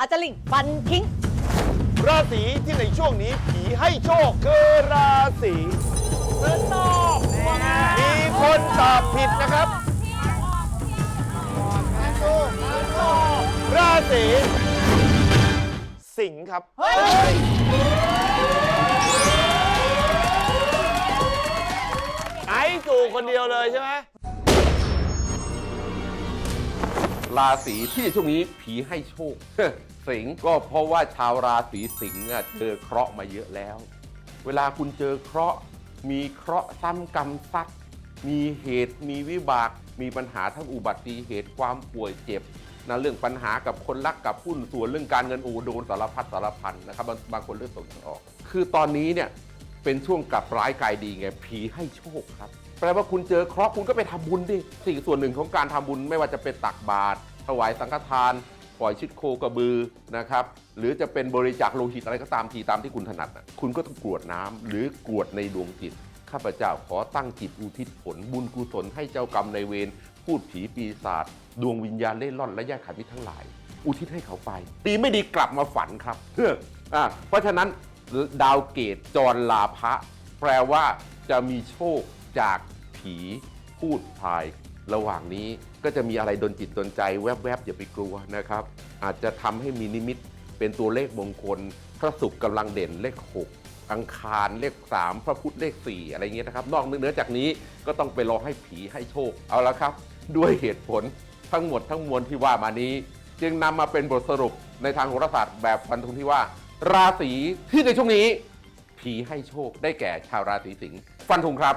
อาจารย์ลิงฟันทิ้ง ราศีที่ในช่วงนี้ผีให้โชคคือราศีพฤษภมีคนตอบผิดนะครับราศีสิงห์ครับ ไอ้สู่คนเดียวเลยใช่ไหม ราศีที่ช่วงนี้ผีให้โชค สิงห์ก็เพราะว่าชาวราศีสิงห์เจอเคราะห์มาเยอะแล้ว เวลาคุณเจอเคราะห์มีเคราะห์ซ้ำกรรมซัดมีเหตุมีวิบาก มีปัญหาทั้งอุบัติเหตุความป่วยเจ็บนะเรื่องปัญหากับคนรักกับหุ้นส่วนเรื่องการเงินโอ้โดนสารพัดสารพันนะครับบางบางคนเลือกส่งออก คือตอนนี้เนี่ยเป็นช่วงกลับร้ายกลายดีไงผีให้โชคครับ แปลว่าคุณเจอเคราะห์คุณก็ไปทำบุญดิสิ่งส่วนหนึ่งของการทำบุญไม่ว่าจะเป็นตักบาตรถวายสังฆทานปล่อยชิดโคกระบือนะครับหรือจะเป็นบริจาคโลหิตอะไรก็ตามทีตามที่คุณถนัด คุณก็ต้องกรวดน้ำหรือกรวดในดวงจิตข้าพเจ้าขอตั้งจิตอุทิศผล บุญกุศลให้เจ้ากรรมในเวรพูดผีปีศาจดวงวิญญาณเล่ร่อนและญาติขันธ์มิทั้งหลาย อุทิศให้เขาไปดีไม่ดีกลับมาฝันครับเฮ้ออะเพราะฉะนั้นดาวเกตจรลาภะแปลว่าจะมีโชค จากผีพูดพายระหว่างนี้ก็จะมีอะไรดนจิตดนใจแวบๆอย่าไปกลัวนะครับ อาจจะทำให้มีนิมิตเป็นตัวเลขมงคล พระศุกร์กำลังเด่นเลข 6 อังคารเลข 3 พระพุธเลข 4 อะไรเงี้ยนะครับ นอกเหนือจากนี้ก็ต้องไปรอให้ผีให้โชคเอาละครับ ด้วยเหตุผลทั้งหมดทั้งมวลที่ว่ามานี้ จึงนำมาเป็นบทสรุปในทางโหราศาสตร์แบบฟันธงที่ว่า ราศีที่ในช่วงนี้ ผีให้โชคได้แก่ชาวราศีสิงห์ฟันธงครับ